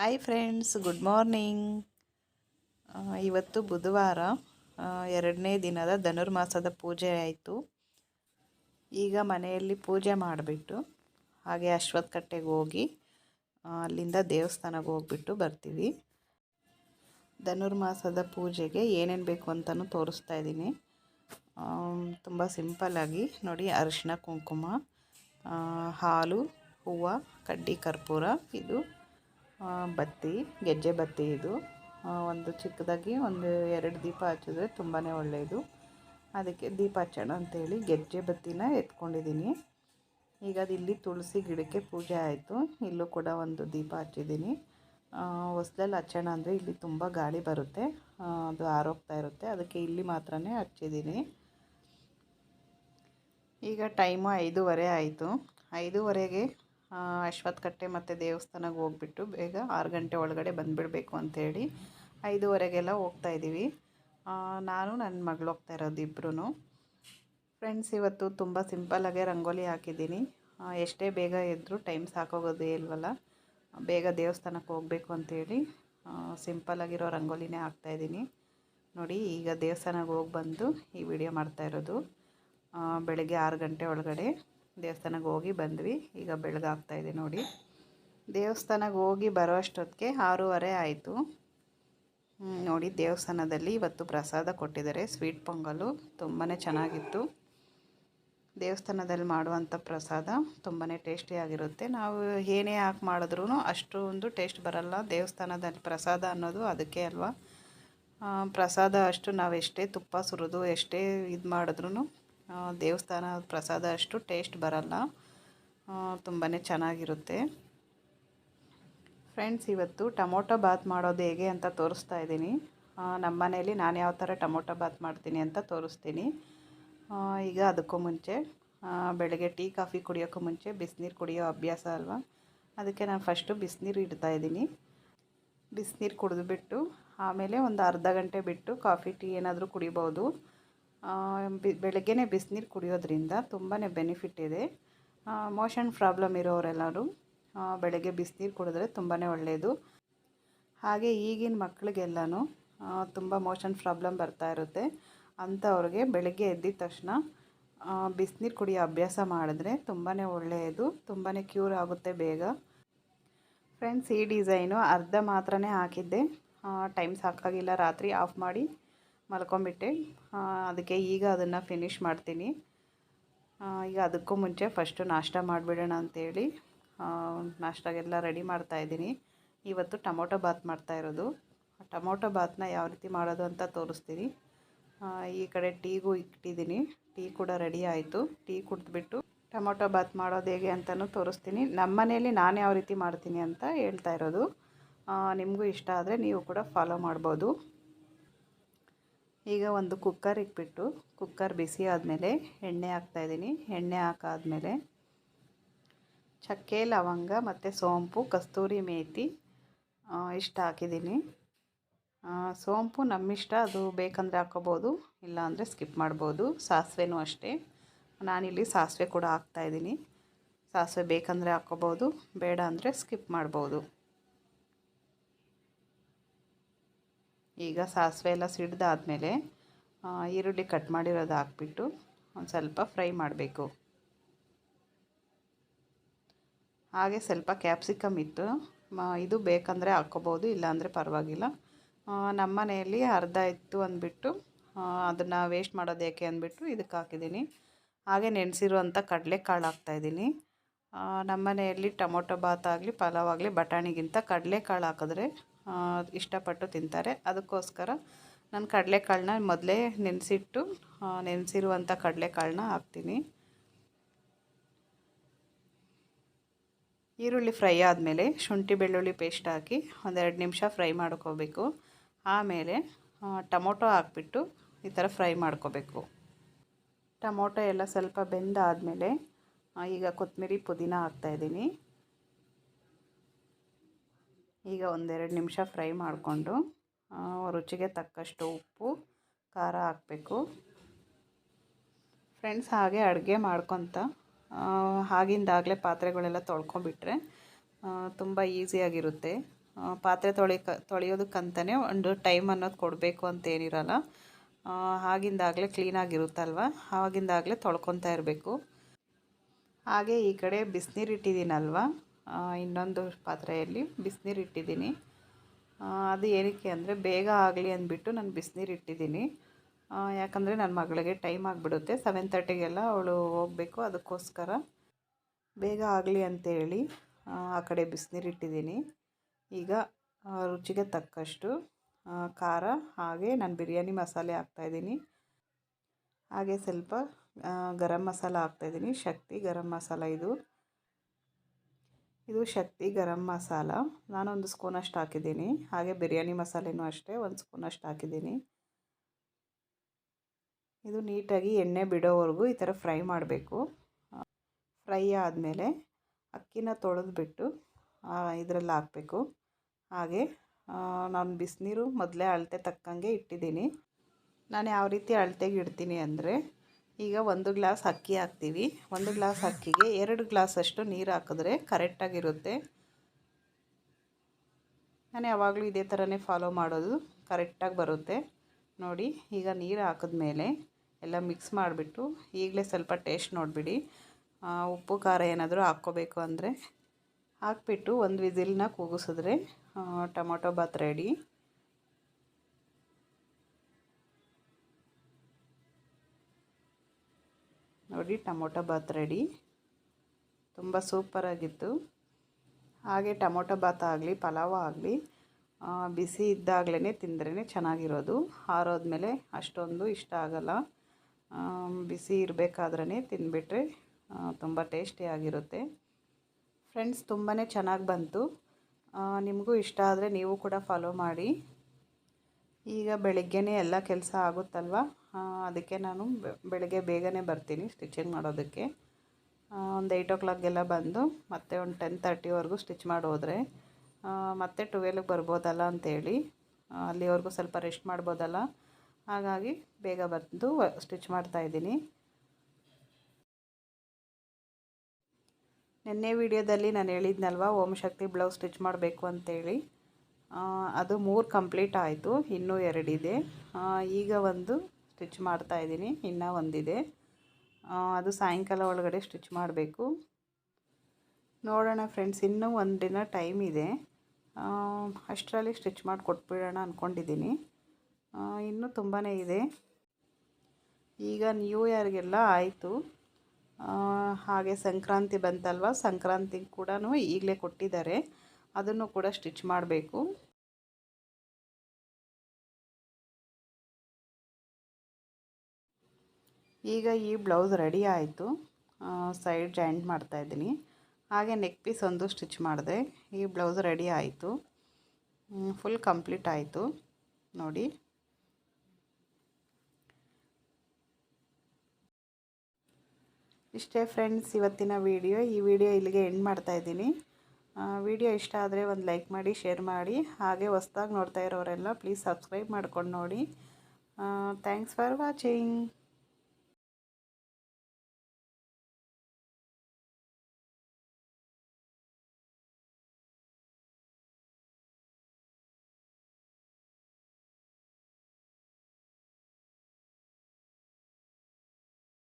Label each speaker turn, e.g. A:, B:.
A: Hi friends good morning ಇವತ್ತು ಬುಧವಾರ ಎರಡನೇ ದಿನದ ಧನುರ್ಮಾಸದ ಪೂಜೆ ಆಯಿತು. ಈಗ ಮನೆಯಲ್ಲಿ ಪೂಜೆ ಮಾಡಿಬಿಟ್ಟು, ಹಾಗೆ ಅಶ್ವತ್ಥಕಟ್ಟೆಗೆ ಹೋಗಿ ಅಲ್ಲಿಂದ ದೇವಸ್ಥಾನಕ್ಕೆ ಹೋಗ್ಬಿಟ್ಟು ಬರ್ತೀವಿ. ಧನುರ್ಮಾಸದ ಪೂಜೆಗೆ ಏನೇನು ಬೇಕು ಅಂತಲೂ ತೋರಿಸ್ತಾ ಇದ್ದೀನಿ. ತುಂಬ ಸಿಂಪಲ್ಲಾಗಿ ನೋಡಿ ಅರಿಶಿನ ಕುಂಕುಮ ಹಾಲು, ಹೂವು, ಕಡ್ಡಿ, ಕರ್ಪೂರ, ಇದು ಬತ್ತಿ, ಗೆಜ್ಜೆ ಬತ್ತಿ ಇದು. ಒಂದು ಚಿಕ್ಕದಾಗಿ ಒಂದು ಎರಡು ದೀಪ ಹಚ್ಚಿದ್ರೆ ತುಂಬಾ ಒಳ್ಳೆಯದು. ಅದಕ್ಕೆ ದೀಪ ಹಚ್ಚೋಣ ಅಂಥೇಳಿ ಗೆಜ್ಜೆ ಬತ್ತಿನ ಎತ್ಕೊಂಡಿದ್ದೀನಿ. ಈಗ ಅದು ಇಲ್ಲಿ ತುಳಸಿ ಗಿಡಕ್ಕೆ ಪೂಜೆ ಆಯಿತು. ಇಲ್ಲೂ ಕೂಡ ಒಂದು ದೀಪ ಹಚ್ಚಿದ್ದೀನಿ. ಹೊಸ್ದಲ್ಲಿ ಹಚ್ಚೋಣ ಅಂದರೆ ಇಲ್ಲಿ ತುಂಬ ಗಾಳಿ ಬರುತ್ತೆ. ಅದು ಆರೋಗ್ತಾ ಇರುತ್ತೆ. ಅದಕ್ಕೆ ಇಲ್ಲಿ ಮಾತ್ರ ಹಚ್ಚಿದ್ದೀನಿ. ಈಗ ಟೈಮು ಐದೂವರೆ ಆಯಿತು. ಐದೂವರೆಗೆ ಆ, ಅಶ್ವತ್ಥ ಕಟ್ಟೆ ಮತ್ತು ದೇವಸ್ಥಾನಕ್ಕೆ ಹೋಗ್ಬಿಟ್ಟು ಬೇಗ ಆರು ಗಂಟೆ ಒಳಗಡೆ ಬಂದುಬಿಡಬೇಕು ಅಂಥೇಳಿ ಐದೂವರೆಗೆಲ್ಲ ಹೋಗ್ತಾ ಇದ್ದೀವಿ. ಆ, ನಾನು ನನ್ನ ಮಗಳು ಹೋಗ್ತಾ ಇರೋದು ಇಬ್ಬರೂ ಫ್ರೆಂಡ್ಸ್ ಇವತ್ತು ತುಂಬ ಸಿಂಪಲ್ಲಾಗೆ ರಂಗೋಲಿ ಹಾಕಿದ್ದೀನಿ. ಎಷ್ಟೇ ಬೇಗ ಎದ್ದರೂ ಟೈಮ್ ಸಾಕೋಗೋದೇ ಇಲ್ವಲ್ಲ ಬೇಗ ದೇವಸ್ಥಾನಕ್ಕೆ ಹೋಗಬೇಕು ಅಂಥೇಳಿ ಸಿಂಪಲಾಗಿರೋ ರಂಗೋಲಿನೇ ಹಾಕ್ತಾಯಿದ್ದೀನಿ ನೋಡಿ ಈಗ ದೇವಸ್ಥಾನಕ್ಕೆ ಹೋಗಿ ಬಂದು ಈ ವಿಡಿಯೋ ಮಾಡ್ತಾ ಇರೋದು. ಬೆಳಗ್ಗೆ ಆರು ಗಂಟೆ ಒಳಗಡೆ. ದೇವಸ್ಥಾನಕ್ಕೆ ಹೋಗಿ ಬಂದ್ವಿ. ಈಗ ಬೆಳಗಾಗ್ತಾಯಿದೆ ನೋಡಿ. ದೇವಸ್ಥಾನಕ್ಕೆ ಹೋಗಿ ಬರೋ ಅಷ್ಟೊತ್ತಿಗೆ ಆರೂವರೆ ಆಯಿತು. ನೋಡಿ ದೇವಸ್ಥಾನದಲ್ಲಿ ಇವತ್ತು ಪ್ರಸಾದ ಕೊಟ್ಟಿದ್ದಾರೆ. ಸ್ವೀಟ್ ಪೊಂಗಲು ತುಂಬಾ ಚೆನ್ನಾಗಿತ್ತು. ದೇವಸ್ಥಾನದಲ್ಲಿ ಮಾಡುವಂಥ ಪ್ರಸಾದ ತುಂಬಾ ಟೇಸ್ಟಿಯಾಗಿರುತ್ತೆ ನಾವು ಏನೇ ಹಾಕಿ ಮಾಡಿದ್ರೂ ಅಷ್ಟೊಂದು ಟೇಸ್ಟ್ ಬರಲ್ಲ. ದೇವಸ್ಥಾನದಲ್ಲಿ ಪ್ರಸಾದ ಅನ್ನೋದು ಅದಕ್ಕೆ ಅಲ್ವಾ. ಪ್ರಸಾದ ಅಷ್ಟು ನಾವು ಎಷ್ಟೇ ತುಪ್ಪ ಸುರಿದು ಎಷ್ಟೇ ಇದು ಮಾಡಿದ್ರೂ ದೇವಸ್ಥಾನ ಪ್ರಸಾದ ಅಷ್ಟು ಟೇಸ್ಟ್ ಬರಲ್ಲ. ತುಂಬಾ ಚೆನ್ನಾಗಿರುತ್ತೆ. ಫ್ರೆಂಡ್ಸ್ ಇವತ್ತು ಟೊಮೊಟೊ ಬಾತ್ ಮಾಡೋದು ಹೇಗೆ ಅಂತ ತೋರಿಸ್ತಾ ಇದ್ದೀನಿ. ನಮ್ಮ ಮನೇಲಿ ನಾನು ಯಾವ ಥರ ಟೊಮೊಟೊ ಬಾತ್ ಮಾಡ್ತೀನಿ ಅಂತ ತೋರಿಸ್ತೀನಿ. ಈಗ ಅದಕ್ಕೂ ಮುಂಚೆ ಬೆಳಗ್ಗೆ ಟೀ, ಕಾಫಿ ಕುಡಿಯೋಕ್ಕೂ ಮುಂಚೆ ಬಿಸಿನೀರು ಕುಡಿಯೋ ಅಭ್ಯಾಸ ಅಲ್ವಾ? ಅದಕ್ಕೆ ನಾನು ಫಸ್ಟು ಬಿಸಿನೀರು ಇಡ್ತಾ ಇದ್ದೀನಿ. ಬಿಸಿನೀರು ಕುಡಿದ್ಬಿಟ್ಟು ಆಮೇಲೆ ಒಂದು ಅರ್ಧ ಗಂಟೆ ಬಿಟ್ಟು ಕಾಫಿ, ಟೀ ಏನಾದರೂ ಕುಡಿಬೋದು. ಬಿ ಬೆಳಗ್ಗೆನೇ ಬಿಸಿನೀರು ಕುಡಿಯೋದ್ರಿಂದ ತುಂಬಾ ಬೆನಿಫಿಟ್ ಇದೆ. ಮೋಷನ್ ಪ್ರಾಬ್ಲಮ್ ಇರೋರೆಲ್ಲರೂ ಬೆಳಗ್ಗೆ ಬಿಸಿನೀರು ಕುಡಿದ್ರೆ ತುಂಬಾ ಒಳ್ಳೆಯದು ಹಾಗೆ ಈಗಿನ ಮಕ್ಕಳಿಗೆಲ್ಲನೂ ತುಂಬ ಮೋಷನ್ ಪ್ರಾಬ್ಲಮ್ ಬರ್ತಾ ಇರುತ್ತೆ. ಅಂಥವ್ರಿಗೆ ಬೆಳಗ್ಗೆ ಎದ್ದಿದ ತಕ್ಷಣ ಬಿಸಿನೀರು ಕುಡಿಯೋ ಅಭ್ಯಾಸ ಮಾಡಿದ್ರೆ ತುಂಬಾ ಒಳ್ಳೆಯದು ತುಂಬಾ ಕ್ಯೂರ್ ಆಗುತ್ತೆ ಬೇಗ. ಫ್ರೆಂಡ್ಸ್ ಈ ಡಿಸೈನು ಅರ್ಧ ಮಾತ್ರನೇ ಹಾಕಿದ್ದೆ. ಟೈಮ್ ಸಾಕಾಗಿಲ್ಲ, ರಾತ್ರಿ ಆಫ್ ಮಾಡಿ. ಮಲ್ಕೊಂಬಿಟ್ಟೆ. ಅದಕ್ಕೆ ಈಗ ಅದನ್ನು ಫಿನಿಷ್ ಮಾಡ್ತೀನಿ. ಈಗ ಅದಕ್ಕೂ ಮುಂಚೆ ಫಸ್ಟು ನಾಷ್ಟ ಮಾಡಿಬಿಡೋಣ ಅಂತೇಳಿ ಆ, ನಾಷ್ಟಾಗೆಲ್ಲ ರೆಡಿ ಮಾಡ್ತಾಯಿದ್ದೀನಿ ಇವತ್ತು ಟೊಮೊಟೊ ಬಾತ್ ಮಾಡ್ತಾ ಇರೋದು. ಟೊಮೊಟೊ ಬಾತ್ನ ಯಾವ ರೀತಿ ಮಾಡೋದು ಅಂತ ತೋರಿಸ್ತೀನಿ. ಈ ಕಡೆ ಟೀಗೂ ಇಟ್ಟಿದ್ದೀನಿ. ಟೀ ಕೂಡ ರೆಡಿ ಆಯಿತು. ಟೀ ಕುಡಿದ್ಬಿಟ್ಟು ಟೊಮೊಟೊ ಬಾತ್ ಮಾಡೋದು ಹೇಗೆ ಅಂತಲೂ ತೋರಿಸ್ತೀನಿ. ನಮ್ಮ ಮನೆಯಲ್ಲಿ ನಾನು ಯಾವ ರೀತಿ ಮಾಡ್ತೀನಿ ಅಂತ ಹೇಳ್ತಾ ಇರೋದು. ನಿಮಗೂ ಇಷ್ಟ ಆದರೆ ನೀವು ಕೂಡ ಫಾಲೋ ಮಾಡ್ಬೋದು. ಈಗ ಒಂದು ಕುಕ್ಕರ್ ಇಟ್ಬಿಟ್ಟು, ಕುಕ್ಕರ್ ಬಿಸಿ ಆದಮೇಲೆ ಎಣ್ಣೆ ಹಾಕ್ತಾಯಿದ್ದೀನಿ ಎಣ್ಣೆ ಹಾಕಾದ್ಮೇಲೆ ಚಕ್ಕೆ, ಲವಂಗ ಮತ್ತು ಸೋಂಪು, ಕಸ್ತೂರಿ ಮೇಥಿ ಇಷ್ಟು ಹಾಕಿದ್ದೀನಿ. ಸೋಂಪು ನಮ್ಮಿಷ್ಟ, ಅದು ಬೇಕಂದರೆ ಹಾಕೋಬೋದು, ಇಲ್ಲಾಂದರೆ ಸ್ಕಿಪ್ ಮಾಡ್ಬೋದು. ಸಾಸಿವೆನೂ ಅಷ್ಟೇ. ನಾನಿಲ್ಲಿ ಸಾಸಿವೆ ಕೂಡ ಹಾಕ್ತಾಯಿದ್ದೀನಿ ಸಾಸಿವೆ ಬೇಕಂದರೆ ಹಾಕ್ಕೋಬೋದು ಬೇಡ ಅಂದರೆ ಸ್ಕಿಪ್ ಮಾಡ್ಬೋದು. ಈಗ ಸಾಸಿವೆ ಎಲ್ಲ ಸಿಡ್ದಾದಮೇಲೆ ಈರುಳ್ಳಿ ಕಟ್ ಮಾಡಿರೋದು ಹಾಕ್ಬಿಟ್ಟು ಒಂದು ಸ್ವಲ್ಪ ಫ್ರೈ ಮಾಡಬೇಕು. ಹಾಗೆ ಸ್ವಲ್ಪ ಕ್ಯಾಪ್ಸಿಕಮ್ ಇತ್ತು ಇದು ಬೇಕಂದರೆ ಹಾಕ್ಕೋಬೋದು, ಇಲ್ಲಾಂದರೆ ಪರವಾಗಿಲ್ಲ. ನಮ್ಮ ಮನೆಯಲ್ಲಿ ಅರ್ಧ ಇತ್ತು ಅಂದ್ಬಿಟ್ಟು ಅದನ್ನು ವೇಸ್ಟ್ ಮಾಡೋದು ಯಾಕೆ ಅಂದ್ಬಿಟ್ಟು ಇದಕ್ಕೆ ಹಾಕಿದ್ದೀನಿ. ಹಾಗೆ ನೆನೆಸಿರುವಂಥ ಕಡಲೆಕಾಳು ಹಾಕ್ತಾಯಿದ್ದೀನಿ ನಮ್ಮ ಮನೆಯಲ್ಲಿ ಟೊಮೊಟೊ ಬಾತ್ ಆಗಲಿ, ಪಲಾವ್ ಆಗಲಿ, ಬಟಾಣಿಗಿಂತ ಕಡಲೆಕಾಳು ಹಾಕಿದ್ರೆ ಇಷ್ಟಪಟ್ಟು ತಿಂತಾರೆ. ಅದಕ್ಕೋಸ್ಕರ ನಾನು ಕಡಲೆಕಾಳನ್ನ ಮೊದಲೇ ನೆನೆಸಿಟ್ಟು ನೆನೆಸಿರುವಂಥ ಕಡಲೆಕಾಳನ್ನ ಹಾಕ್ತೀನಿ. ಈರುಳ್ಳಿ ಫ್ರೈ ಆದಮೇಲೆ ಶುಂಠಿ ಬೆಳ್ಳುಳ್ಳಿ ಪೇಸ್ಟ್ ಹಾಕಿ ಒಂದೆರಡು ನಿಮಿಷ ಫ್ರೈ ಮಾಡ್ಕೋಬೇಕು. ಆಮೇಲೆ ಟೊಮೊಟೊ ಹಾಕ್ಬಿಟ್ಟು ಈ ಥರ ಫ್ರೈ ಮಾಡ್ಕೋಬೇಕು. ಟೊಮೊಟೊ ಎಲ್ಲ ಸ್ವಲ್ಪ ಬೆಂದಾದಮೇಲೆ ಈಗ ಕೊತ್ತಂಬರಿ ಪುದೀನ ಹಾಕ್ತಾಯಿದ್ದೀನಿ ಈಗ ಒಂದೆರಡು ನಿಮಿಷ ಫ್ರೈ ಮಾಡಿಕೊಂಡು ರುಚಿಗೆ ತಕ್ಕಷ್ಟು ಉಪ್ಪು ಖಾರ ಹಾಕಬೇಕು. ಫ್ರೆಂಡ್ಸ್ ಹಾಗೆ ಅಡುಗೆ ಮಾಡ್ಕೊತ ಆಗಿಂದಾಗಲೇ ಪಾತ್ರೆಗಳೆಲ್ಲ ತೊಳ್ಕೊಂಡ್ಬಿಟ್ರೆ ತುಂಬ ಈಸಿಯಾಗಿರುತ್ತೆ. ಪಾತ್ರೆ ತೊಳಿ ತೊಳೆಯೋದಕ್ಕಂತಲೇ ಒಂದು ಟೈಮ್ ಅನ್ನೋದು ಕೊಡಬೇಕು ಅಂತ ಏನಿರಲ್ಲ. ಆ, ಆಗಿಂದಾಗಲೇ ಕ್ಲೀನಾಗಿರುತ್ತಲ್ವ ಆಗಿಂದಾಗಲೇ ತೊಳ್ಕೊತಾ ಇರಬೇಕು. ಹಾಗೆ ಈ ಕಡೆ ಬಿಸಿನೀರು ಇಟ್ಟಿದ್ದೀನಲ್ವ ಇನ್ನೊಂದು ಪಾತ್ರೆಯಲ್ಲಿ ಬಿಸಿನೀರು ಇಟ್ಟಿದ್ದೀನಿ. ಅದು ಏನಕ್ಕೆ ಅಂದರೆ ಬೇಗ ಆಗಲಿ ಅಂದ್ಬಿಟ್ಟು ನಾನು ಬಿಸಿನೀರು ಇಟ್ಟಿದ್ದೀನಿ. ಯಾಕಂದರೆ ನನ್ನ ಮಗಳಿಗೆ ಟೈಮ್ ಆಗಿಬಿಡುತ್ತೆ. ಸೆವೆನ್ ತರ್ಟಿಗೆಲ್ಲ ಅವಳು ಹೋಗಬೇಕು ಅದಕ್ಕೋಸ್ಕರ. ಬೇಗ ಆಗಲಿ ಅಂತೇಳಿ ಆ, ಕಡೆ ಬಿಸಿನೀರು ಇಟ್ಟಿದ್ದೀನಿ. ಈಗ ರುಚಿಗೆ ತಕ್ಕಷ್ಟು ಖಾರ ಹಾಗೆ ನಾನು ಬಿರಿಯಾನಿ ಮಸಾಲೆ ಹಾಕ್ತಾಯಿದ್ದೀನಿ ಹಾಗೆ ಸ್ವಲ್ಪ ಗರಂ ಮಸಾಲ ಹಾಕ್ತಾಯಿದ್ದೀನಿ ಶಕ್ತಿ ಗರಂ ಮಸಾಲ ಇದು. ಇದು ಶಕ್ತಿ ಗರಂ ಮಸಾಲ. ನಾನೊಂದು ಸ್ಪೂನಷ್ಟು ಹಾಕಿದ್ದೀನಿ. ಹಾಗೆ ಬಿರಿಯಾನಿ ಮಸಾಲೆನೂ ಅಷ್ಟೇ, ಒಂದು ಸ್ಪೂನಷ್ಟು ಹಾಕಿದ್ದೀನಿ. ಇದು ನೀಟಾಗಿ ಎಣ್ಣೆ ಬಿಡೋವರೆಗೂ ಈ ಥರ ಫ್ರೈ ಮಾಡಬೇಕು. ಫ್ರೈ ಆದಮೇಲೆ ಅಕ್ಕಿನ ತೊಳೆದ್ಬಿಟ್ಟು ಇದರಲ್ಲಿ ಹಾಕಬೇಕು. ಹಾಗೆ ನಾನು ಬಿಸಿನೀರು ಮೊದಲೇ ಅಳತೆ ತಕ್ಕಂಗೆ ಇಟ್ಟಿದ್ದೀನಿ. ನಾನು ಯಾವ ರೀತಿ ಅಳತೆಗೆ ಇಡ್ತೀನಿ ಅಂದರೆ ಈಗ ಒಂದು ಗ್ಲಾಸ್ ಅಕ್ಕಿ ಹಾಕ್ತೀವಿ. ಒಂದು ಗ್ಲಾಸ್ ಅಕ್ಕಿಗೆ ಎರಡು ಗ್ಲಾಸಷ್ಟು ನೀರು ಹಾಕಿದ್ರೆ ಕರೆಕ್ಟಾಗಿರುತ್ತೆ ನಾನು ಯಾವಾಗಲೂ ಇದೇ ಥರನೇ ಫಾಲೋ ಮಾಡೋದು. ಕರೆಕ್ಟಾಗಿ ಬರುತ್ತೆ. ನೋಡಿ, ಈಗ ನೀರು ಹಾಕಿದ್ಮೇಲೆ ಎಲ್ಲ ಮಿಕ್ಸ್ ಮಾಡಿಬಿಟ್ಟು ಈಗಲೇ ಸ್ವಲ್ಪ ಟೇಸ್ಟ್ ನೋಡಿಬಿಡಿ. ಉಪ್ಪು, ಖಾರ ಏನಾದರೂ ಹಾಕ್ಕೋಬೇಕು ಅಂದರೆ ಹಾಕ್ಬಿಟ್ಟು ಒಂದು ವಿಸಿಲ್ನ ಕೂಗಿಸಿದ್ರೆ ಟೊಮೊಟೊ ಬಾತ್ ರೆಡಿ ನೋಡಿ, ಟೊಮೊಟೊ ಬಾತ್ ರೆಡಿ. ತುಂಬ ಸೂಪರಾಗಿತ್ತು ಹಾಗೆ ಟೊಮೊಟೊ ಬಾತ್ ಆಗಲಿ, ಪಲಾವ್ ಆಗಲಿ ಬಿಸಿ ಇದ್ದಾಗಲೇ ತಿಂದ್ರೇ ಚೆನ್ನಾಗಿರೋದು. ಹಾರೋದ್ಮೇಲೆ ಅಷ್ಟೊಂದು ಇಷ್ಟ ಆಗಲ್ಲ. ಬಿಸಿ ಇರಬೇಕಾದ್ರೇ ತಿಂದುಬಿಟ್ರೆ ತುಂಬ ಟೇಸ್ಟಿಯಾಗಿರುತ್ತೆ ಫ್ರೆಂಡ್ಸ್ ತುಂಬಾ ಚೆನ್ನಾಗಿ ಬಂತು. ನಿಮಗೂ ಇಷ್ಟ ಆದರೆ ನೀವು ಕೂಡ ಫಾಲೋ ಮಾಡಿ. ಈಗ ಬೆಳಗ್ಗೆನೇ ಎಲ್ಲ ಕೆಲಸ ಆಗುತ್ತಲ್ವ? ಅದಕ್ಕೆ ನಾನು ಬೆಳಗ್ಗೆ ಬೇಗನೆ ಬರ್ತೀನಿ ಸ್ಟಿಚಿಂಗ್ ಮಾಡೋದಕ್ಕೆ. ಒಂದು ಏಯ್ಟ್ ಓ ಕ್ಲಾಕ್ಗೆಲ್ಲ ಬಂದು ಮತ್ತೆ ಒಂದು ಟೆನ್ ತರ್ಟಿವರೆಗೂ ಸ್ಟಿಚ್ ಮಾಡೋದ್ರೆ ಮತ್ತೆ ಟುವೆಲ್ಗೆ ಬರ್ಬೋದಲ್ಲ ಅಂತೇಳಿ ಅಲ್ಲಿವರೆಗೂ ಸ್ವಲ್ಪ ರೆಸ್ಟ್ ಮಾಡ್ಬೋದಲ್ಲ? ಹಾಗಾಗಿ ಬೇಗ ಬಂದು ಸ್ಟಿಚ್ ಮಾಡ್ತಾಯಿದ್ದೀನಿ ನಿನ್ನೆ ವಿಡಿಯೋದಲ್ಲಿ ನಾನು ಹೇಳಿದ್ನಲ್ವ, ಓಂ ಶಕ್ತಿ ಬ್ಲೌಸ್ ಸ್ಟಿಚ್ ಮಾಡಬೇಕು ಅಂತೇಳಿ. ಅದು ಮೂರು ಕಂಪ್ಲೀಟ್ ಆಯಿತು, ಇನ್ನೂ ಎರಡಿದೆ. ಈಗ ಒಂದು ಸ್ಟಿಚ್ ಮಾಡ್ತಾ ಇದ್ದೀನಿ, ಇನ್ನೂ ಒಂದಿದೆ. ಅದು ಸಾಯಂಕಾಲ ಒಳಗಡೆ ಸ್ಟಿಚ್ ಮಾಡಬೇಕು. ನೋಡೋಣ ಫ್ರೆಂಡ್ಸ್ ಇನ್ನೂ ಒಂದಿನ ಟೈಮ್ ಇದೆ. ಅಷ್ಟರಲ್ಲಿ ಸ್ಟಿಚ್ ಮಾಡಿ ಕೊಟ್ಬಿಡೋಣ ಅಂದ್ಕೊಂಡಿದ್ದೀನಿ ಇನ್ನೂ ತುಂಬಾ ಇದೆ. ಈಗ ನ್ಯೂ ಇಯರ್ಗೆಲ್ಲ ಆಯಿತು. ಹಾಗೆ ಸಂಕ್ರಾಂತಿ ಬಂತಲ್ವ? ಸಂಕ್ರಾಂತಿಗೆ ಕೂಡ ಈಗಲೇ ಕೊಟ್ಟಿದ್ದಾರೆ. ಅದನ್ನು ಕೂಡ ಸ್ಟಿಚ್ ಮಾಡಬೇಕು. ಈಗ ಈ ಬ್ಲೌಸ್ ರೆಡಿ ಆಯಿತು. ಸೈಡ್ ಜಾಯಿಂಟ್ ಮಾಡ್ತಾಯಿದ್ದೀನಿ ಹಾಗೆ ನೆಕ್ ಪೀಸ್ ಒಂದು ಸ್ಟಿಚ್ ಮಾಡಿದೆ. ಈ ಬ್ಲೌಸ್ ರೆಡಿ ಆಯಿತು. ಫುಲ್ ಕಂಪ್ಲೀಟ್ ಆಯಿತು. ನೋಡಿ. ಇಷ್ಟೇ ಫ್ರೆಂಡ್ಸ್ ಇವತ್ತಿನ ವಿಡಿಯೋ ಈ ವಿಡಿಯೋ ಇಲ್ಲಿಗೆ ಎಂಡ್ ಮಾಡ್ತಾಯಿದ್ದೀನಿ ವಿಡಿಯೋ ಇಷ್ಟ ಆದರೆ ಒಂದು ಲೈಕ್ ಮಾಡಿ, ಶೇರ್ ಮಾಡಿ. ಹಾಗೆ ಹೊಸ್ದಾಗಿ ನೋಡ್ತಾ ಇರೋರೆಲ್ಲ ಪ್ಲೀಸ್ ಸಬ್ಸ್ಕ್ರೈಬ್ ಮಾಡ್ಕೊಂಡು ನೋಡಿ. Thanks for watching